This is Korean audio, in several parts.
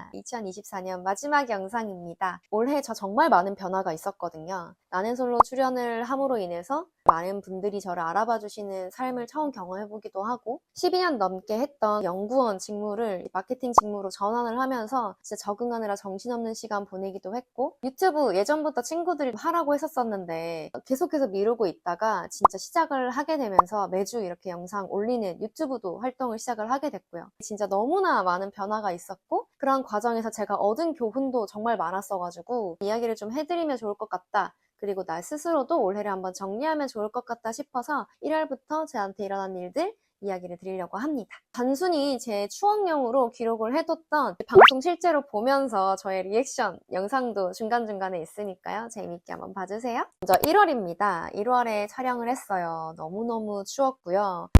반갑습니다. 2024년 마지막 영상입니다. 올해 저 정말 많은 변화가 있었거든요. 나는 솔로 출연을 함으로 인해서 많은 분들이 저를 알아봐 주시는 삶을 처음 경험해보기도 하고 12년 넘게 했던 연구원 직무를 마케팅 직무로 전환을 하면서 진짜 적응하느라 정신없는 시간 보내기도 했고 유튜브 예전부터 친구들이 하라고 했었었는데 계속해서 미루고 있다가 진짜 시작을 하게 되면서 매주 이렇게 영상 올리는 유튜브도 활동을 시작을 하게 됐고요. 진짜 너무나 많은 변화가 있었고 그런 과정에서 제가 얻은 교훈도 정말 많았어가지고 이야기를 좀 해드리면 좋을 것 같다. 그리고 나 스스로도 올해를 한번 정리하면 좋을 것 같다 싶어서 1월부터 저한테 일어난 일들 이야기를 드리려고 합니다. 단순히 제 추억용으로 기록을 해뒀던 방송 실제로 보면서 저의 리액션 영상도 중간중간에 있으니까요. 재미있게 한번 봐주세요. 먼저 1월입니다. 1월에 촬영을 했어요. 너무너무 추웠고요.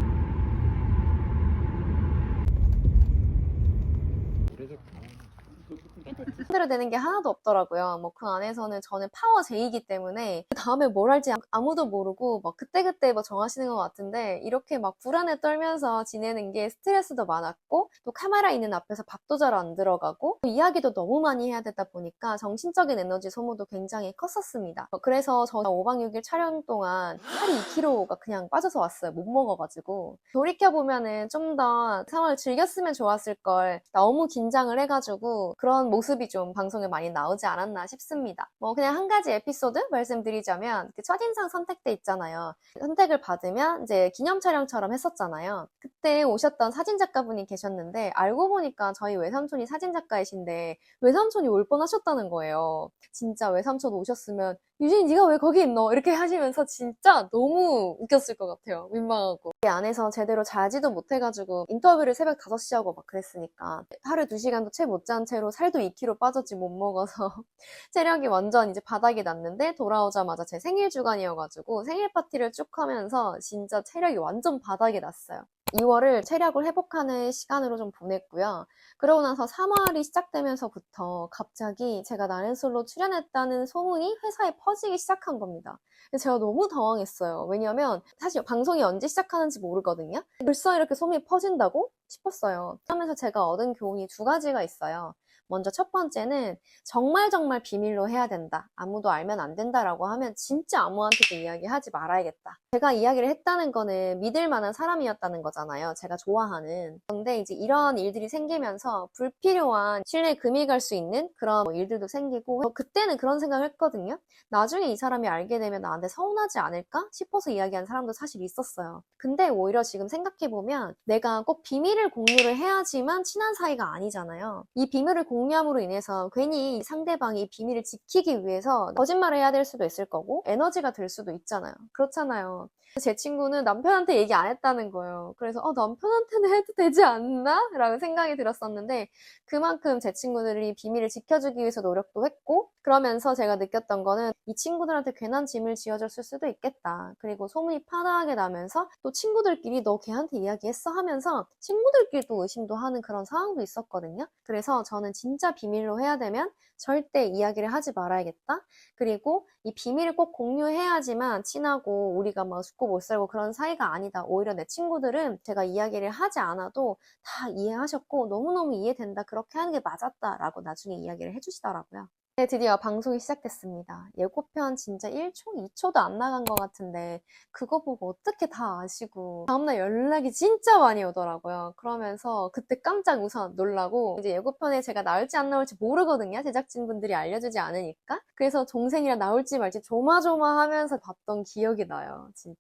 힘들어 되는 게 하나도 없더라고요. 뭐 그 안에서는 저는 파워 J이기 때문에 그 다음에 뭘 할지 아무도 모르고 막 그때그때 뭐 정하시는 것 같은데 이렇게 막 불안에 떨면서 지내는 게 스트레스도 많았고 또 카메라 있는 앞에서 밥도 잘 안 들어가고 또 이야기도 너무 많이 해야 되다 보니까 정신적인 에너지 소모도 굉장히 컸었습니다. 그래서 저 5박 6일 촬영 동안 살이 2kg가 그냥 빠져서 왔어요. 못 먹어가지고 돌이켜보면은 좀 더 상황을 즐겼으면 좋았을 걸 너무 긴장을 해가지고 그런 모습이 좀 방송에 많이 나오지 않았나 싶습니다. 뭐 그냥 한 가지 에피소드 말씀드리자면 그 첫인상 선택 때 있잖아요. 선택을 받으면 이제 기념 촬영처럼 했었잖아요. 그때 오셨던 사진 작가분이 계셨는데 알고 보니까 저희 외삼촌이 사진 작가이신데 외삼촌이 올 뻔하셨다는 거예요. 진짜 외삼촌 오셨으면 유진이 네가 왜 거기 있노? 이렇게 하시면서 진짜 너무 웃겼을 것 같아요. 민망하고. 이 안에서 제대로 자지도 못해가지고 인터뷰를 새벽 5시 하고 막 그랬으니까 하루 2시간도 채 못 잔 채로 살도 2kg 빠 졌지 못 먹어서 체력이 완전 이제 바닥이 났는데 돌아오자마자 제 생일 주간이어가지고 생일 파티를 쭉 하면서 진짜 체력이 완전 바닥이 났어요. 2월을 체력을 회복하는 시간으로 좀 보냈고요. 그러고 나서 3월이 시작되면서부터 갑자기 제가 나른솔로 출연했다는 소문이 회사에 퍼지기 시작한 겁니다. 제가 너무 당황했어요. 왜냐면 사실 방송이 언제 시작하는지 모르거든요. 벌써 이렇게 소문이 퍼진다고 싶었어요. 하면서 제가 얻은 교훈이 두 가지가 있어요. 먼저 첫 번째는 정말 정말 비밀로 해야 된다. 아무도 알면 안 된다라고 하면 진짜 아무한테도 이야기하지 말아야겠다. 제가 이야기를 했다는 거는 믿을 만한 사람이었다는 거잖아요. 제가 좋아하는. 그런데 이제 이런 일들이 생기면서 불필요한 신뢰에 금이 갈 수 있는 그런 뭐 일들도 생기고 저 그때는 그런 생각을 했거든요. 나중에 이 사람이 알게 되면 나한테 서운하지 않을까 싶어서 이야기한 사람도 사실 있었어요. 근데 오히려 지금 생각해보면 내가 꼭 비밀을 공유를 해야지만 친한 사이가 아니잖아요. 이 비밀을 공유 함으로 인해서 괜히 상대방이 비밀을 지키기 위해서 거짓말을 해야 될 수도 있을 거고 에너지가 될 수도 있잖아요. 그렇잖아요. 제 친구는 남편한테 얘기 안 했다는 거예요. 그래서 어, 남편한테는 해도 되지 않나? 라고 생각이 들었었는데 그만큼 제 친구들이 비밀을 지켜주기 위해서 노력도 했고 그러면서 제가 느꼈던 거는 이 친구들한테 괜한 짐을 지어줬을 수도 있겠다. 그리고 소문이 파다하게 나면서 또 친구들끼리 너 걔한테 이야기했어 하면서 친구들끼리도 의심도 하는 그런 상황도 있었거든요. 그래서 저는 진짜 비밀로 해야 되면 절대 이야기를 하지 말아야겠다. 그리고 이 비밀을 꼭 공유해야지만 친하고 우리가 막 죽고 못 살고 그런 사이가 아니다. 오히려 내 친구들은 제가 이야기를 하지 않아도 다 이해하셨고 너무너무 이해된다. 그렇게 하는 게 맞았다라고 나중에 이야기를 해주시더라고요. 네, 드디어 방송이 시작됐습니다. 예고편 진짜 1초, 2초도 안 나간 것 같은데 그거 보고 어떻게 다 아시고 다음날 연락이 진짜 많이 오더라고요. 그러면서 그때 깜짝 우선 놀라고 이제 예고편에 제가 나올지 안 나올지 모르거든요. 제작진분들이 알려주지 않으니까. 그래서 동생이랑 나올지 말지 조마조마하면서 봤던 기억이 나요. 진짜.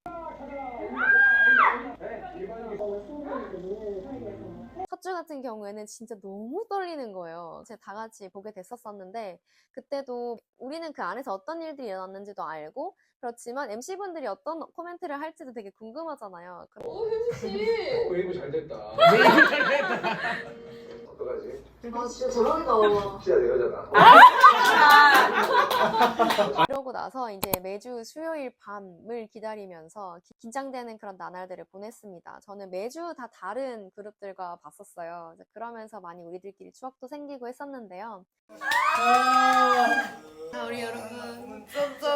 첫 주 같은 경우에는 진짜 너무 떨리는 거예요. 제가 다 같이 보게 됐었었는데 그때도 우리는 그 안에서 어떤 일들이 일어났는지도 알고 그렇지만 MC분들이 어떤 코멘트를 할지도 되게 궁금하잖아요. 그럼 오 현수 씨. 웨이브 잘 됐다. 어떡하지? 아 진짜 대박이다. 진짜 내 여자다. 그러고 나서 이제 매주 수요일 밤을 기다리면서 기- 긴장되는 그런 나날들을 보냈습니다. 저는 매주 다 다른 그룹들과 봤었어요. 이제 그러면서 많이 우리들끼리 추억도 생기고 했었는데요. 아 우리 여러분 짠짠.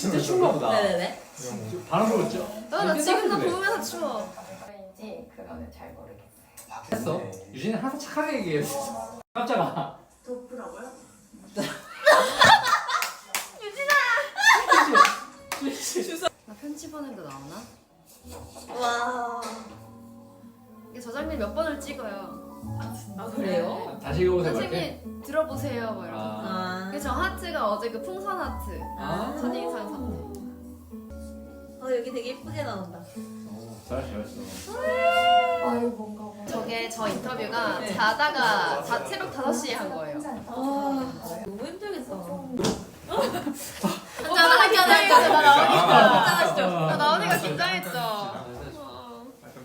진짜 추운가 보다. 네네네. 바람 불었죠? 어, 나 지금도 보면서 추워. 건지 그거는 잘 모르겠어요. 했어. 유진이 항상 착하게 얘기했어. 깜짝아. 도프라고요? 나 편집원에도 나오나? 와. 이게 저 장면 몇 번을 찍어요. 아 그래요? 다시 읽어보세요. 선생님 들어보세요 뭐 이러고. 아. 저 하트가 어제 그 풍선 하트. 아. 첫인상 사태. 어 여기 되게 예쁘게 나온다. 어, 잘했어, 잘했어. 아유 뭔가 뭐. 저게 저 인터뷰가 네. 자다가 자, 새벽 5시에 한 거예요. 아 너무 힘들겠다. 한잔 하긴 하죠. 나 나오니까. 아. 나 나오니까 긴장했죠.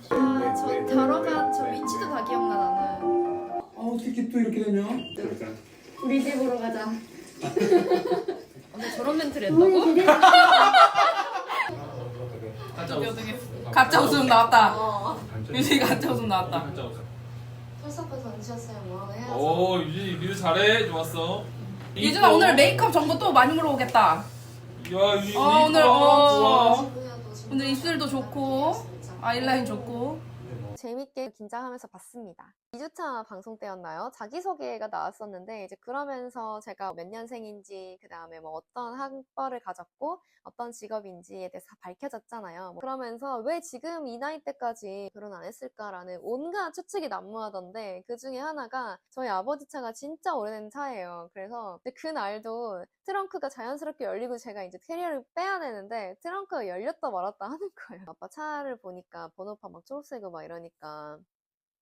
아, 저 들어간 저 위치도 다 기억나 나는. 어, 어떻게 또 이렇게 되냐? 우리 집으로 가자. 근데 저런 멘트를 했다고? 가짜 웃음. 가짜 웃음 나왔다. 어. 유진이 가짜 웃음 나왔다. 가짜 웃음. 풀서프 던지셨어요. 뭐 해야죠. 오 유진이 미드 잘해 좋았어 유진아 오늘 메이크업 정보 또 많이 물어보겠다. 야 유진이 어, 오늘, 어. 좋아. 진짜 오늘 입술도 좋고 아이라인 좋고. 재밌게 긴장하면서 봤습니다. 2주차 방송 때였나요? 자기소개가 나왔었는데, 이제 그러면서 제가 몇 년생인지, 그 다음에 뭐 어떤 학벌을 가졌고, 어떤 직업인지에 대해서 다 밝혀졌잖아요. 뭐 그러면서 왜 지금 이 나이 때까지 결혼 안 했을까라는 온갖 추측이 난무하던데, 그 중에 하나가 저희 아버지 차가 진짜 오래된 차예요. 그래서 이제 그날도 트렁크가 자연스럽게 열리고 제가 이제 캐리어를 빼야 되는데, 트렁크가 열렸다 말았다 하는 거예요. 아빠 차를 보니까 번호판 막 초록색이고 막 이러니까. 嗯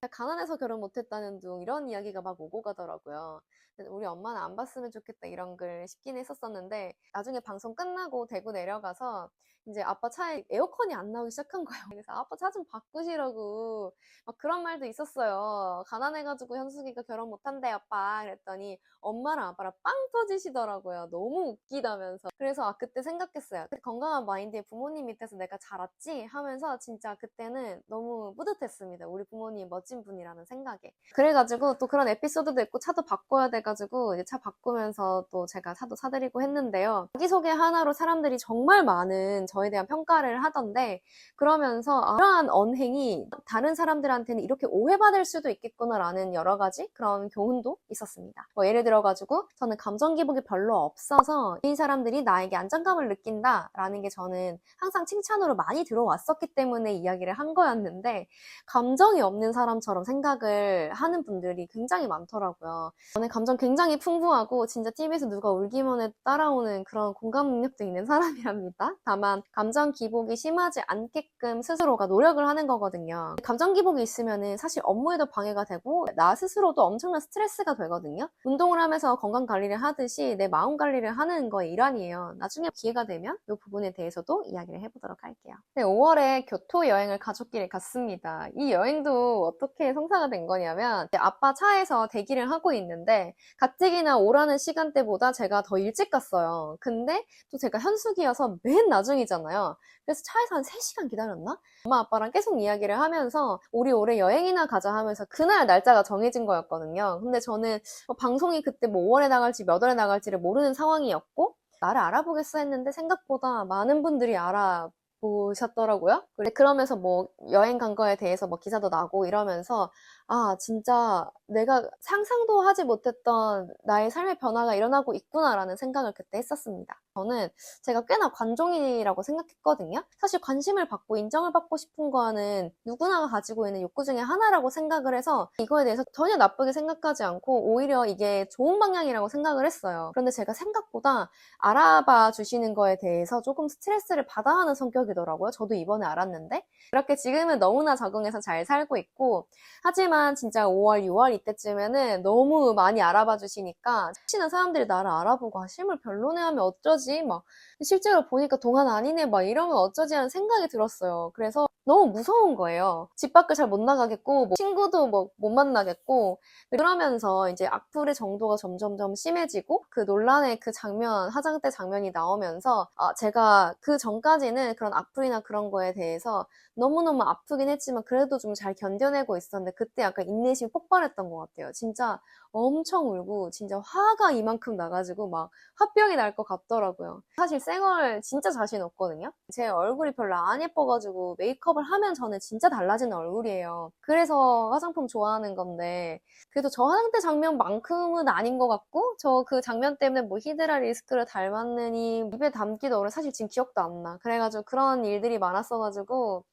가난해서 결혼 못했다는 둥 이런 이야기가 막 오고 가더라고요. 우리 엄마는 안 봤으면 좋겠다 이런 글 싶긴 했었었는데 나중에 방송 끝나고 대구 내려가서 이제 아빠 차에 에어컨이 안 나오기 시작한 거예요. 그래서 아빠 차 좀 바꾸시라고 막 그런 말도 있었어요. 가난해가지고 현숙이가 결혼 못한대 아빠 그랬더니 엄마랑 아빠랑 빵 터지시더라고요. 너무 웃기다면서. 그래서 아 그때 생각했어요. 그 건강한 마인드에 부모님 밑에서 내가 자랐지 하면서 진짜 그때는 너무 뿌듯했습니다. 우리 부모님 멋진 분이라는 생각에. 그래가지고 또 그런 에피소드도 있고 차도 바꿔야 돼가지고 이제 차 바꾸면서 또 제가 차도 사드리고 했는데요. 자기소개 하나로 사람들이 정말 많은 저에 대한 평가를 하던데 그러면서 아, 이러한 언행이 다른 사람들한테는 이렇게 오해받을 수도 있겠구나라는 여러 가지 그런 교훈도 있었습니다. 뭐 예를 들어가지고 저는 감정 기복이 별로 없어서 이 사람들이 나에게 안정감을 느낀다라는 게 저는 항상 칭찬으로 많이 들어왔었기 때문에 이야기를 한 거였는데 감정이 없는 사람 처럼 생각을 하는 분들이 굉장히 많더라고요. 저는 감정 굉장히 풍부하고 진짜 TV에서 누가 울기만 해도 따라오는 그런 공감 능력도 있는 사람이랍니다. 다만 감정 기복이 심하지 않게끔 스스로가 노력을 하는 거거든요. 감정 기복이 있으면은 사실 업무에도 방해가 되고 나 스스로도 엄청난 스트레스가 되거든요. 운동을 하면서 건강 관리를 하듯이 내 마음 관리를 하는 거의 일환이에요. 나중에 기회가 되면 이 부분에 대해서도 이야기를 해보도록 할게요. 네, 5월에 교토 여행을 가족끼리 갔습니다. 이 여행도 어떻게 성사가 된 거냐면 아빠 차에서 대기를 하고 있는데 가뜩이나 오라는 시간대보다 제가 더 일찍 갔어요. 근데 또 제가 현숙이어서 맨 나중이잖아요. 그래서 차에서 한 3시간 기다렸나? 엄마 아빠랑 계속 이야기를 하면서 우리 올해 여행이나 가자 하면서 그날 날짜가 정해진 거였거든요. 근데 저는 뭐 방송이 그때 뭐 5월에 나갈지 몇 월에 나갈지를 모르는 상황이었고 나를 알아보겠어 했는데 생각보다 많은 분들이 알아 보셨더라고요. 그러면서 뭐 여행 간 거에 대해서 뭐 기사도 나고 이러면서 아, 진짜 내가 상상도 하지 못했던 나의 삶의 변화가 일어나고 있구나라는 생각을 그때 했었습니다. 저는 제가 꽤나 관종이라고 생각했거든요. 사실 관심을 받고 인정을 받고 싶은 거는 누구나가 가지고 있는 욕구 중에 하나라고 생각을 해서 이거에 대해서 전혀 나쁘게 생각하지 않고 오히려 이게 좋은 방향이라고 생각을 했어요. 그런데 제가 생각보다 알아봐 주시는 거에 대해서 조금 스트레스를 받아 하는 성격이더라고요. 저도 이번에 알았는데. 그렇게 지금은 너무나 적응해서 잘 살고 있고, 하지만 진짜 5월, 6월 이때쯤에는 너무 많이 알아봐 주시니까, 혹시나 사람들이 나를 알아보고, 아, 실물 별로네 하면 어쩌지? 막, 실제로 보니까 동안 아니네? 막 이러면 어쩌지? 하는 생각이 들었어요. 그래서 너무 무서운 거예요. 집 밖을 잘 못 나가겠고, 뭐 친구도 뭐 못 만나겠고, 그러면서 이제 악플의 정도가 점점점 심해지고, 그 논란의 그 장면, 화장대 장면이 나오면서, 아, 제가 그 전까지는 그런 악플이나 그런 거에 대해서 너무너무 아프긴 했지만 그래도 좀 잘 견뎌내고 있었는데 그때 약간 인내심이 폭발했던 것 같아요. 진짜 엄청 울고 진짜 화가 이만큼 나가지고 막 화병이 날 것 같더라고요. 사실 쌩얼 진짜 자신 없거든요. 제 얼굴이 별로 안 예뻐가지고 메이크업을 하면 저는 진짜 달라지는 얼굴이에요. 그래서 화장품 좋아하는 건데 그래도 저 화장대 장면만큼은 아닌 것 같고 저 그 장면 때문에 뭐 히드라 리스크를 닮았느니 입에 담기도 어려 사실 지금 기억도 안 나. 그래가지고 그런 일들이 많았어가지고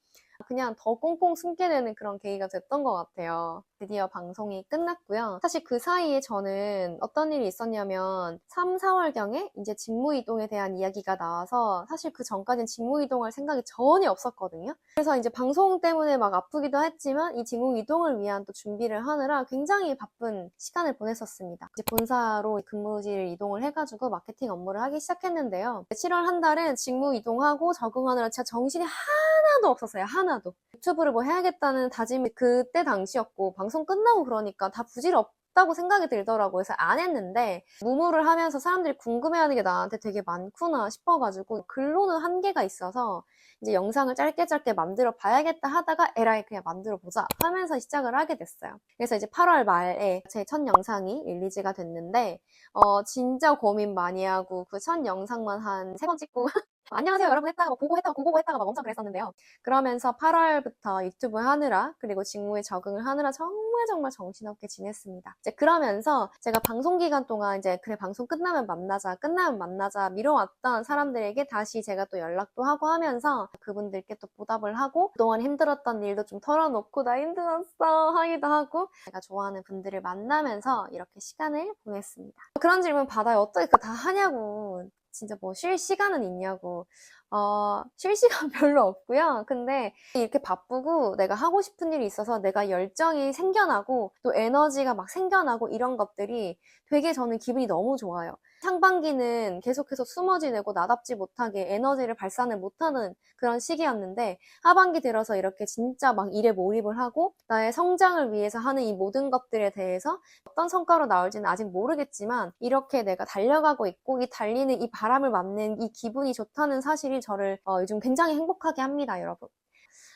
그냥 더 꽁꽁 숨게 되는 그런 계기가 됐던 것 같아요. 드디어 방송이 끝났고요. 사실 그 사이에 저는 어떤 일이 있었냐면 3, 4월경에 이제 직무 이동에 대한 이야기가 나와서 사실 그 전까지는 직무 이동할 생각이 전혀 없었거든요. 그래서 이제 방송 때문에 막 아프기도 했지만 이 직무 이동을 위한 또 준비를 하느라 굉장히 바쁜 시간을 보냈었습니다. 이제 본사로 근무지를 이동을 해가지고 마케팅 업무를 하기 시작했는데요. 7월 한 달은 직무 이동하고 적응하느라 진짜 정신이 하나도 없었어요. 하나 도. 유튜브를 뭐 해야겠다는 다짐이 그때 당시였고 방송 끝나고 그러니까 다 부질없 다고 생각이 들더라고요. 그래서 안 했는데 무무를 하면서 사람들이 궁금해하는 게 나한테 되게 많구나 싶어가지고 글로는 한계가 있어서 이제 영상을 짧게 짧게 만들어 봐야겠다 하다가 에라이 그냥 만들어 보자 하면서 시작을 하게 됐어요. 그래서 이제 8월 말에 제 첫 영상이 릴리즈가 됐는데 어 진짜 고민 많이 하고 그 첫 영상만 한 세 번 찍고 안녕하세요 여러분 했다가 막 보고 했다가 보고 했다가 막 엄청 그랬었는데요. 그러면서 8월부터 유튜브 하느라 그리고 직무에 적응을 하느라 정말 정말 정신없게 지냈습니다. 이제 그러면서 제가 방송 기간 동안 이제 그래 방송 끝나면 만나자 끝나면 만나자 미뤄왔던 사람들에게 다시 제가 또 연락도 하고 하면서 그분들께 또 보답을 하고 그동안 힘들었던 일도 좀 털어놓고 나 힘들었어 하기도 하고 제가 좋아하는 분들을 만나면서 이렇게 시간을 보냈습니다. 그런 질문 받아요. 어떻게 다 하냐고. 진짜 뭐 쉴 시간은 있냐고. 어, 쉴 시간 별로 없고요. 근데 이렇게 바쁘고 내가 하고 싶은 일이 있어서 내가 열정이 생겨나고 또 에너지가 막 생겨나고 이런 것들이 되게 저는 기분이 너무 좋아요. 상반기는 계속해서 숨어 지내고 나답지 못하게 에너지를 발산을 못하는 그런 시기였는데 하반기 들어서 이렇게 진짜 막 일에 몰입을 하고 나의 성장을 위해서 하는 이 모든 것들에 대해서 어떤 성과로 나올지는 아직 모르겠지만 이렇게 내가 달려가고 있고 이 달리는 이 바람을 맞는 이 기분이 좋다는 사실이 저를 어, 요즘 굉장히 행복하게 합니다, 여러분.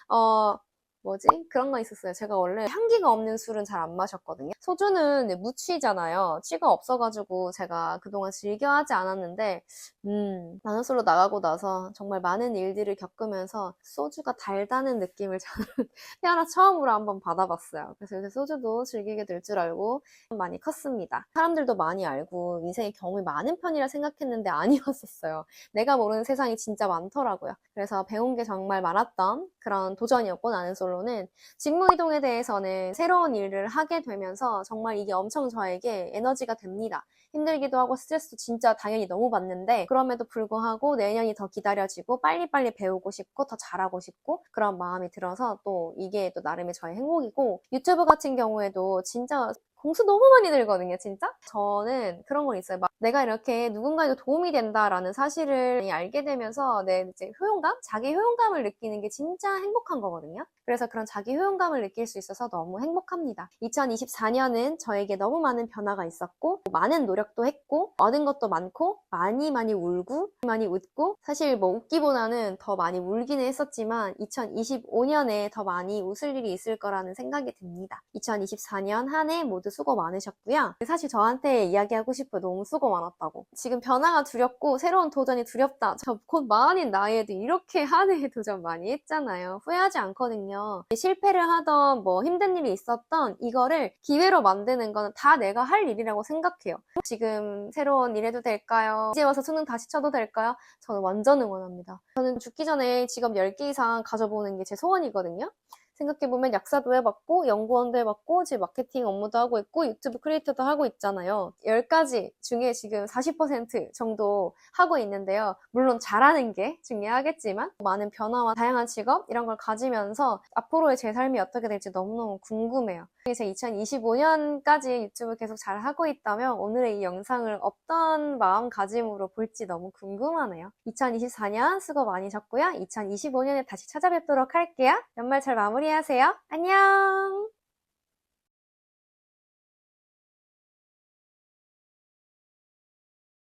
어, 뭐지? 그런 거 있었어요. 제가 원래 향기가 없는 술은 잘 안 마셨거든요. 소주는 네, 무취잖아요. 취가 없어가지고 제가 그동안 즐겨 하지 않았는데, 음, 나눠술로 나가고 나서 정말 많은 일들을 겪으면서 소주가 달다는 느낌을 저는 태어나 처음으로 한번 받아봤어요. 그래서 요새 소주도 즐기게 될 줄 알고 많이 컸습니다. 사람들도 많이 알고 인생에 경험이 많은 편이라 생각했는데 아니었었어요. 내가 모르는 세상이 진짜 많더라고요. 그래서 배운 게 정말 많았던 그런 도전이었고 나는 솔로 는 직무 이동에 대해서는 새로운 일을 하게 되면서 정말 이게 엄청 저에게 에너지가 됩니다. 힘들기도 하고 스트레스도 진짜 당연히 너무 받는데 그럼에도 불구하고 내년이 더 기다려지고 빨리빨리 배우고 싶고 더 잘하고 싶고 그런 마음이 들어서 또 이게 또 나름의 저의 행복이고 유튜브 같은 경우에도 진짜 공수 너무 많이 들거든요, 진짜. 저는 그런 건 있어요. 막 내가 이렇게 누군가에게 도움이 된다라는 사실을 알게 되면서 내 이제 효용감, 자기 효용감을 느끼는 게 진짜 행복한 거거든요. 그래서 그런 자기 효용감을 느낄 수 있어서 너무 행복합니다. 2024년은 저에게 너무 많은 변화가 있었고 많은 노력도 했고 얻은 것도 많고 많이 많이 울고 많이 웃고 사실 뭐 웃기보다는 더 많이 울기는 했었지만 2025년에 더 많이 웃을 일이 있을 거라는 생각이 듭니다. 2024년 한 해 모두 수고 많으셨고요. 사실 저한테 이야기하고 싶어요. 너무 수고 많았다고. 지금 변화가 두렵고 새로운 도전이 두렵다. 저 곧 마흔인 나이에도 이렇게 한해 도전 많이 했잖아요. 후회하지 않거든요. 실패를 하던 뭐 힘든 일이 있었던 이거를 기회로 만드는 거는 다 내가 할 일이라고 생각해요. 지금 새로운 일 해도 될까요? 이제 와서 수능 다시 쳐도 될까요? 저는 완전 응원합니다. 저는 죽기 전에 직업 10개 이상 가져보는 게 제 소원이거든요. 생각해보면 약사도 해봤고 연구원도 해봤고 지금 마케팅 업무도 하고 있고 유튜브 크리에이터도 하고 있잖아요. 10가지 중에 지금 40% 정도 하고 있는데요. 물론 잘하는 게 중요하겠지만 많은 변화와 다양한 직업 이런 걸 가지면서 앞으로의 제 삶이 어떻게 될지 너무너무 궁금해요. 제 2025년까지 유튜브 계속 잘 하고 있다면 오늘의 이 영상을 어떤 마음가짐으로 볼지 너무 궁금하네요. 2024년 수고 많으셨고요. 2025년에 다시 찾아뵙도록 할게요. 연말 잘 마무리하세요. 안녕!